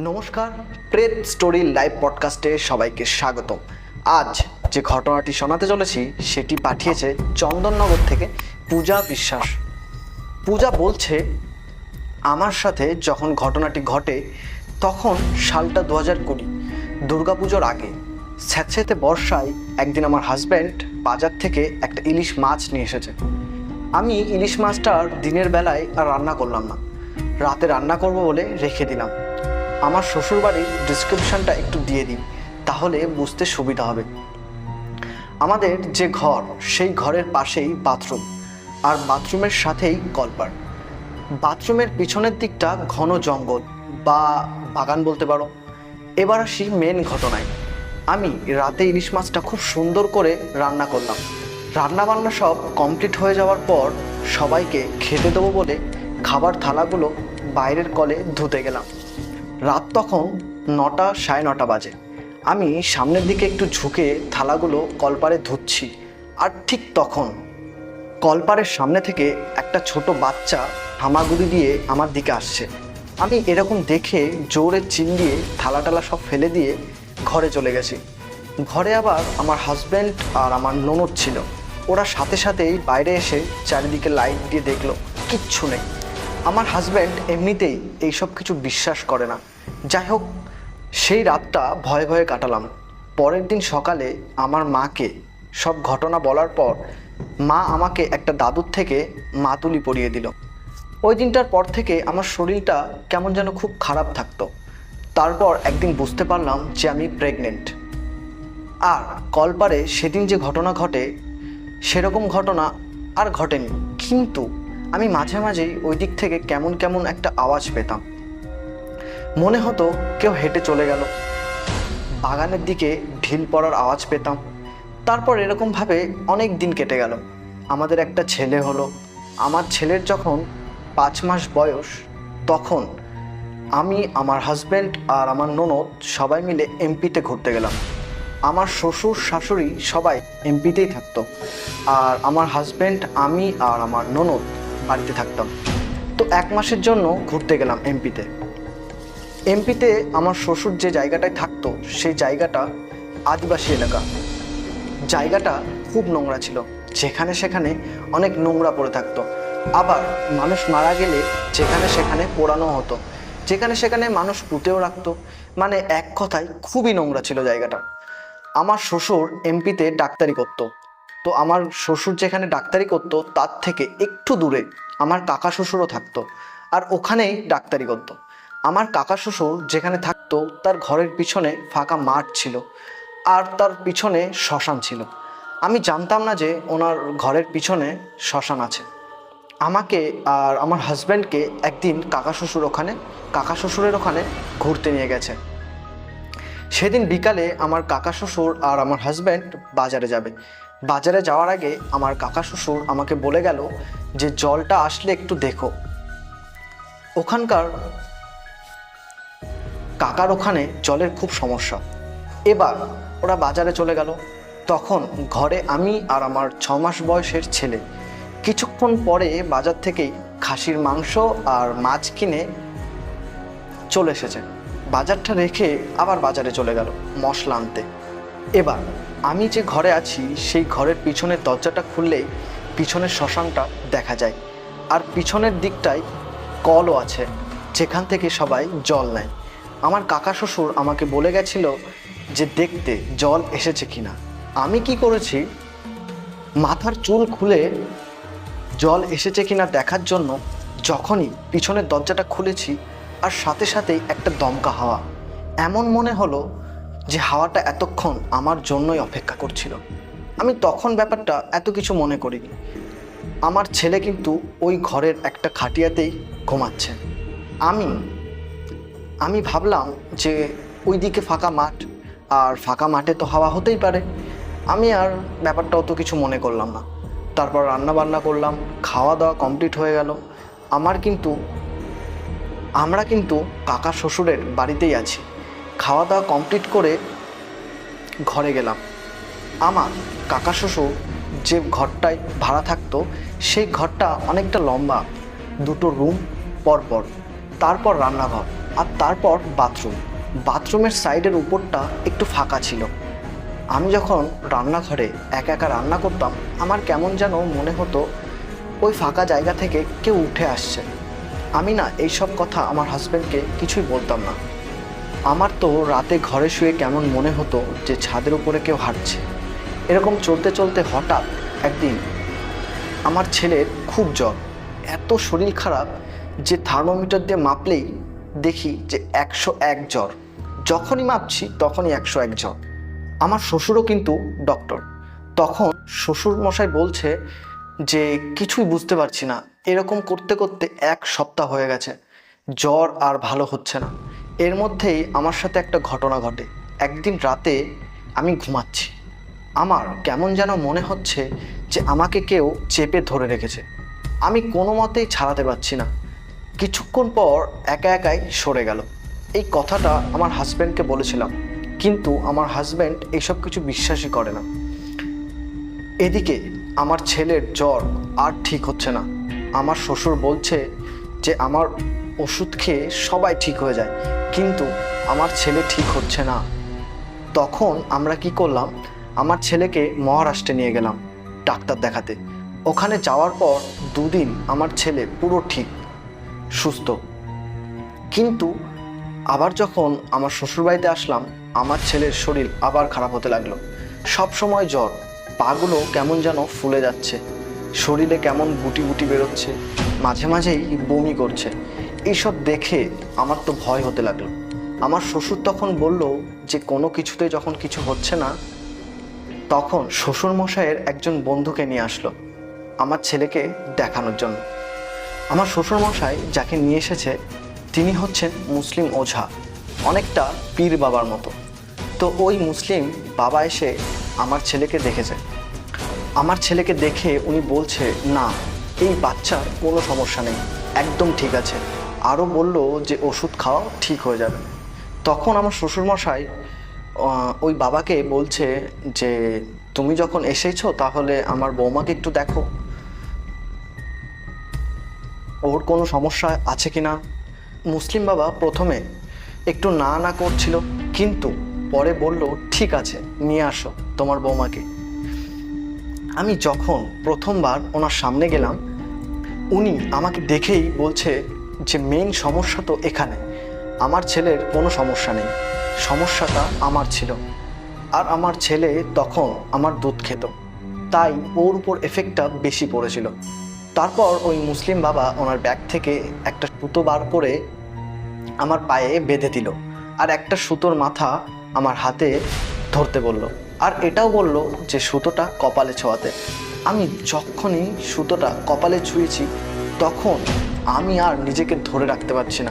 নমস্কার প্রেত story live পডকাস্টে সবাইকে স্বাগত আজ যে ঘটনাটি শোনাতে চলেছি, সেটি পাঠিয়েছে চন্দননগর থেকে পূজা বিশ্বাস। পূজা বলছে, আমার সাথে যখন ঘটনাটি ঘটে, তখন সালটা দু হাজার কুড়ি, দুর্গাপুজোর আগে স্যাঁতস্যাঁতে বর্ষায় একদিন আমার হাজব্যান্ড বাজার থেকে একটা ইলিশ মাছ নিয়ে এসেছে। আমি ইলিশ মাছটার দিনের বেলায় আর রান্না করলাম না। রাতে রান্না করব বলে রেখে দিলাম। আমার শ্বশুরবাড়ির ডিসক্রিপশনটা একটু দিয়ে দিই, তাহলে বুঝতে সুবিধা হবে। আমাদের যে ঘর, সেই ঘরের পাশেই বাথরুম আর বাথরুমের সাথেই কলপার বাথরুমের পিছনের দিকটা ঘন জঙ্গল, বা বাগান বলতে পারো। এবার আসি মেন ঘটনায়। আমি রাতে ইলিশ মাছটা খুব সুন্দর করে রান্না করলাম। রান্না বান্না সব কমপ্লিট হয়ে যাওয়ার পর সবাইকে খেতে দেবো বলে খাবার থালাগুলো বাইরের কলে ধুতে গেলাম। রাত তখন নটা সাড়ে নটা বাজে। আমি সামনের দিকে একটু ঝুঁকে থালাগুলো কলপারে ধুচ্ছি, আর ঠিক তখন কলপারের সামনে থেকে একটা ছোট বাচ্চা হামাগুড়ি দিয়ে আমার দিকে আসছে। আমি এরকম দেখে জোরে চিন দিয়ে থালা টালা সব ফেলে দিয়ে ঘরে চলে গেছি। ঘরে আবার আমার হাজব্যান্ড আর আমার ননদ ছিল। ওরা সাথে সাথেই বাইরে এসে চারিদিকে লাইট দিয়ে দেখল, কিচ্ছু নেই। আমার হাজব্যান্ড এমনিতেই এইসব কিছু বিশ্বাস করে না। যাই হোক, সেই রাতটা ভয়ে ভয়ে কাটালাম। পরের দিন সকালে আমার মাকে সব ঘটনা বলার পর মা আমাকে একটা দাদুর থেকে মাতুলি পরিয়ে দিল। ওই দিনটার পর থেকে আমার শরীরটা কেমন যেন খুব খারাপ থাকতো। তারপর একদিন বুঝতে পারলাম যে আমি প্রেগনেন্ট আর কলপারে সেদিন যে ঘটনা ঘটে, সেরকম ঘটনা আর ঘটেনি। কিন্তু আমি মাঝে মাঝেই ওই দিক থেকে কেমন কেমন একটা আওয়াজ পেতাম। মনে হতো কেউ হেঁটে চলে গেল। বাগানের দিকে ঢিল পড়ার আওয়াজ পেতাম। তারপর এরকমভাবে অনেক দিন কেটে গেল। আমাদের একটা ছেলে হলো। আমার ছেলের যখন পাঁচ মাস বয়স, তখন আমি, আমার হাজব্যান্ড আর আমার ননদ সবাই মিলে এমপিতে ঘুরতে গেলাম। আমার শ্বশুর, শাশুড়ি সবাই এমপিতেই থাকতো। আর আমার হাজব্যান্ড আমি আর আমার ননদ বাড়িতে থাকতাম। তো এক মাসের জন্য ঘুরতে গেলাম এমপিতে এমপিতে আমার শ্বশুর যে জায়গাটায় থাকতো, সেই জায়গাটা আদিবাসী এলাকা। জায়গাটা খুব নোংরা ছিল। যেখানে সেখানে অনেক নোংরা পড়ে থাকতো। আবার মানুষ মারা গেলে যেখানে সেখানে পোড়ানো হতো। যেখানে সেখানে মানুষ পুঁতেও রাখতো। মানে এক কথায় খুবই নোংরা ছিল জায়গাটা। আমার শ্বশুর এমপিতে ডাক্তারি করতো। তো আমার শ্বশুর যেখানে ডাক্তারি করতো, তার থেকে একটু দূরে আমার কাকা শ্বশুরও থাকতো। আর ওখানেই ডাক্তারি করতো। আমার কাকা শ্বশুর যেখানে থাকতো, তার ঘরের পিছনে ফাঁকা মাঠ ছিল আর তার পিছনে শ্মশান ছিল। আমি জানতাম না যে ওনার ঘরের পিছনে শ্মশান আছে। আমাকে আর আমার হাজব্যান্ডকে একদিন কাকা শ্বশুর ওখানে, কাকা শ্বশুরের ওখানে ঘুরতে নিয়ে গেছে। সেদিন বিকালে আমার কাকা শ্বশুর আর আমার হাজব্যান্ড বাজারে যাবে। বাজারে যাওয়ার আগে আমার কাকা শ্বশুর আমাকে বলে গেল যে, জলটা আসলে একটু দেখো। ওখানকার কাকার ওখানে জলের খুব সমস্যা। এবার ওরা বাজারে চলে গেল। তখন ঘরে আমি আর আমার ছ মাস বয়সের ছেলে। কিছুক্ষণ পরে বাজার থেকেই খাসির মাংস আর মাছ কিনে চলে এসেছে। বাজারটা রেখে আবার বাজারে চলে গেল মশলা আনতে। এবার আমি যে ঘরে আছি, সেই ঘরের পিছনের দরজাটা খুললেই পিছনের শ্মশানটা দেখা যায়। আর পিছনের দিকটায় কলও আছে, যেখান থেকে সবাই জল নেয়। আমার কাকা শ্বশুর আমাকে বলে গেছিল যে দেখতে জল এসেছে কিনা। আমি কি করেছি? মাথার চুল খুলে জল এসেছে কিনা দেখার জন্য যখনই পিছনের দরজাটা খুলেছি আর সাথে সাথেই একটা দমকা হাওয়া। এমন মনে হলো যে হাওয়াটা এতক্ষণ আমার জন্যই অপেক্ষা করছিল। আমি তখন ব্যাপারটা এত কিছু মনে করিনি। আমার ছেলে কিন্তু ওই ঘরের একটা খাটিয়াতেই ঘুমাচ্ছে। আমি আমি ভাবলাম যে ওই দিকে ফাঁকা মাঠ, আর ফাঁকা মাঠে তো হাওয়া হতেই পারে। আমি আর ব্যাপারটা অত কিছু মনে করলাম না। তারপর রান্না বান্না করলাম খাওয়া দাওয়া কমপ্লিট হয়ে গেল। আমার কিন্তু, আমরা কিন্তু কাকা শ্বশুরের বাড়িতেই আছি। খাওয়া দাওয়া কমপ্লিট করে ঘরে গেলাম। আমার কাকা শ্বশুর যে ঘরটায় ভাড়া থাকতো, সেই ঘরটা অনেকটা লম্বা, দুটো রুম পরপর, তারপর রান্নাঘর। আর তারপর বাথরুম। বাথরুমের সাইডের উপরটা একটু ফাঁকা ছিল। আমি যখন রান্নাঘরে একা একা রান্না করতাম, আমার কেমন যেন মনে হতো ওই ফাঁকা জায়গা থেকে কেউ উঠে আসছে। আমি না এইসব কথা আমার হাজব্যান্ডকে কিছুই বলতাম না। আমার তো রাতে ঘরে শুয়ে কেমন মনে হতো যে ছাদের উপরে কেউ হাঁটছে। এরকম চলতে চলতে হঠাৎ একদিন আমার ছেলের খুব জ্বর। এত শরীর খারাপ যে থার্মোমিটার দিয়ে মাপলেই দেখি যে একশো এক জ্বর। যখনই মাপছি তখনই একশো এক জ্বর। আমার শ্বশুরও কিন্তু ডক্টর তখন শ্বশুর মশাই বলছে যে, কিছুই বুঝতে পারছি না। এরকম করতে করতে এক সপ্তাহ হয়ে গেছে। জ্বর আর ভালো হচ্ছে না। এর মধ্যেই আমার সাথে একটা ঘটনা ঘটে। একদিন রাতে আমি ঘুমাচ্ছি। আমার কেমন যেন মনে হচ্ছে যে, আমাকে কেউ চেপে ধরে রেখেছে। আমি কোনো মতেই ছাড়াতে পারছি না। কিছুক্ষণ পর একা একাই সরে গেল। এই কথাটা আমার হাজব্যান্ডকে বলেছিলাম, কিন্তু আমার হাজব্যান্ড এইসব কিছু বিশ্বাসই করে না। এদিকে আমার ছেলের জ্বর আর ঠিক হচ্ছে না। আমার শ্বশুর বলছে যে আমার ওষুধ খেয়ে সবাই ঠিক হয়ে যায়, কিন্তু আমার ছেলে ঠিক হচ্ছে না। তখন আমরা কি করলাম, আমার ছেলেকে মহারাষ্ট্রে নিয়ে গেলাম ডাক্তার দেখাতে। ওখানে যাওয়ার পর দুদিন আমার ছেলে পুরো ঠিক সুস্থ। কিন্তু আবার যখন আমার শ্বশুরবাড়িতে আসলাম, আমার ছেলের শরীর আবার খারাপ হতে লাগল। সব সময় জ্বর, পাগুলো কেমন যেন ফুলে যাচ্ছে। শরীরে কেমন গুটি গুটি বেরোচ্ছে, মাঝে মাঝেই বমি করছে। এইসব দেখে আমার তো ভয় হতে লাগল। আমার শ্বশুর তখন বলল যে, কোনো কিছুতে যখন কিছু হচ্ছে না, তখন শ্বশুর মশাইয়ের একজন বন্ধুকে নিয়ে আসলো, আমার ছেলেকে দেখানোর জন্য। আমার শ্বশুর মশাই যাকে নিয়ে এসেছে, তিনি হচ্ছেন মুসলিম ওঝা, অনেকটা পীর বাবার মতো। তো ওই মুসলিম বাবা এসে আমার ছেলেকে দেখেছে। আমার ছেলেকে দেখে উনি বলছে, না, এই বাচ্চার কোনো সমস্যা নেই, একদম ঠিক আছে। আরও বলল যে, ওষুধ খাওয়া ঠিক হয়ে যাবে। তখন আমার শ্বশুরমশাই ওই বাবাকে বলছে যে, তুমি যখন এসেছ তাহলে আমার বৌমাকে একটু দেখো। ওর কোনো সমস্যা আছে কি না মুসলিম বাবা প্রথমে একটু না না করছিল, কিন্তু পরে বলল, ঠিক আছে, নিয়ে আসো তোমার বৌমাকে। আমি যখন প্রথমবার ওনার সামনে গেলাম, উনি আমাকে দেখেই বলছে যে, মেইন সমস্যা তো এখানে। আমার ছেলের কোনো সমস্যা নেই। সমস্যাটা আমার ছিল। আর আমার ছেলে তখন আমার দুধ খেত। তাই ওর উপর এফেক্টটা বেশি পড়েছিল। তারপর ওই মুসলিম বাবা ওনার ব্যাগ থেকে একটা সুতো বার করে আমার পায়ে বেঁধে দিল আর একটা সুতোর মাথা আমার হাতে ধরতে বলল। আর এটাও বলল যে সুতোটা কপালে ছোঁয়াতে। আমি যখনই সুতোটা কপালে ছুঁয়েছি, তখন আমি আর নিজেকে ধরে রাখতে পারছি না।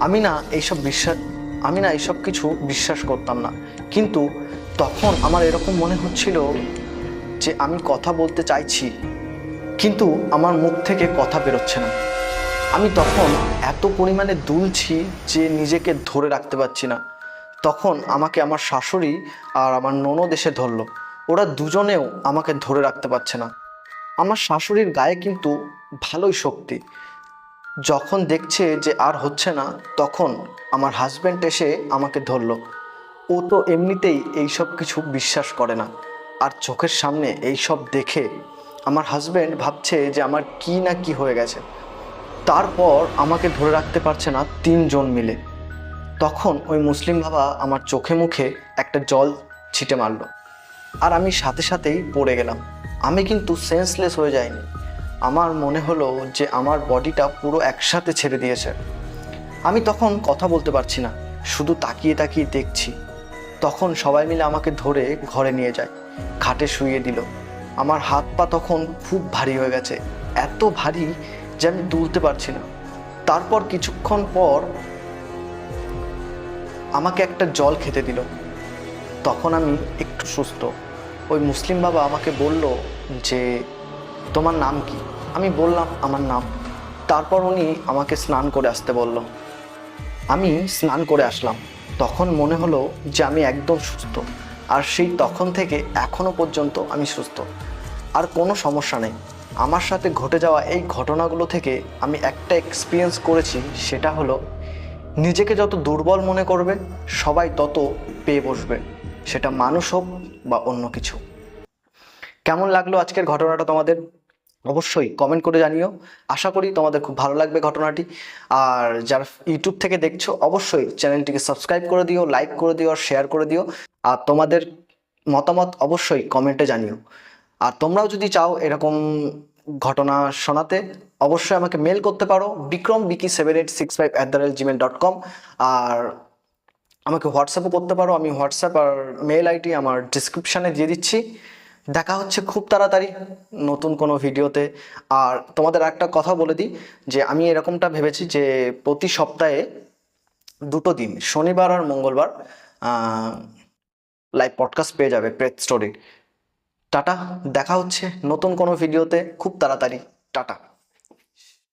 আমি না এইসব বিশ্বাস, আমি না এইসব কিছু বিশ্বাস করতাম না। কিন্তু তখন আমার এরকম মনে হচ্ছিল যে আমি কথা বলতে চাইছি কিন্তু আমার মুখ থেকে কথা বেরোচ্ছে না। আমি তখন এত পরিমাণে দুলছি যে নিজেকে ধরে রাখতে পারছি না। তখন আমাকে আমার শাশুড়ি আর আমার ননদ এসে ধরলো। ওরা দুজনেও আমাকে ধরে রাখতে পারছে না। আমার শাশুড়ির গায়ে কিন্তু ভালোই শক্তি। যখন দেখছে যে আর হচ্ছে না, তখন আমার হাজব্যান্ড এসে আমাকে ধরলো। ও তো এমনিতেই এইসব কিছু বিশ্বাস করে না। আর চোখের সামনে এইসব দেখে আমার হাজব্যান্ড ভাবছে যে আমার কি না কি হয়ে গেছে। তারপর আমাকে ধরে রাখতে পারছে না তিনজন মিলে। তখন ওই মুসলিম বাবা আমার চোখে মুখে একটা জল ছিটে মারলো। আর আমি সাথে সাথেই পড়ে গেলাম। আমি কিন্তু সেন্সলেস হয়ে যাইনি। আমার মনে হলো যে আমার বডিটা পুরো একসাথে ছেড়ে দিয়েছে। আমি তখন কথা বলতে পারছি না, শুধু তাকিয়ে তাকিয়ে দেখছি। তখন সবাই মিলে আমাকে ধরে ঘরে নিয়ে যায়, খাটে শুইয়ে দিল। আমার হাত পা তখন খুব ভারী হয়ে গেছে, এত ভারী যে আমি তুলতে পারছি না। তারপর কিছুক্ষণ পর আমাকে একটা জল খেতে দিল। তখন আমি একটু সুস্থ। ওই মুসলিম বাবা আমাকে বলল যে, তোমার নাম কি? আমি বললাম, আমার নাম। তারপর উনি আমাকে স্নান করে আসতে বলল। আমি স্নান করে আসলাম। তখন মনে হলো যে আমি একদম সুস্থ। আর সেই তখন থেকে এখনও পর্যন্ত আমি সুস্থ। আর কোনো সমস্যা নেই। আমার সাথে ঘটে যাওয়া এই ঘটনাগুলো থেকে আমি একটা এক্সপিরিয়েন্স করেছি, সেটা হলো নিজেকে যত দুর্বল মনে করবে, সবাই তত পেয়ে বসবে। সেটা মানুষ হোক বা অন্য কিছু। কেমন লাগল আজকের ঘটনাটা তোমাদের? অবশ্যই কমেন্ট করে জানিও। আশা করি তোমাদের খুব ভালো লাগবে ঘটনাটি। আর যারা ইউটিউব থেকে দেখছ, অবশ্যই চ্যানেলটিকে সাবস্ক্রাইব করে দিও লাইক করে দিও, আর শেয়ার করে দিও। আর তোমাদের মতামত অবশ্যই কমেন্টে জানিও। আর তোমরাও যদি চাও এরকম ঘটনা শোনাতে, অবশ্যই আমাকে মেল করতে পারো Vikram Vicky seven eight six five at the rate Gmail dot com আর আমাকে হোয়াটসঅ্যাপও করতে পারো, আমি হোয়াটসঅ্যাপ আর মেল আইডি আমার ডিসক্রিপশানে দিয়ে দিচ্ছি। দেখা হচ্ছে খুব তাড়াতাড়ি নতুন কোনো ভিডিওতে। আর তোমাদের একটা কথা বলে দিই, যে আমি এরকমটা ভেবেছি যে প্রতি সপ্তাহে দুটো দিন, শনিবার আর মঙ্গলবার লাইভ পডকাস্ট পেয়ে যাবে প্রেত স্টোরি টাটা দেখা হচ্ছে নতুন কোনো ভিডিওতে খুব তাড়াতাড়ি টাটা।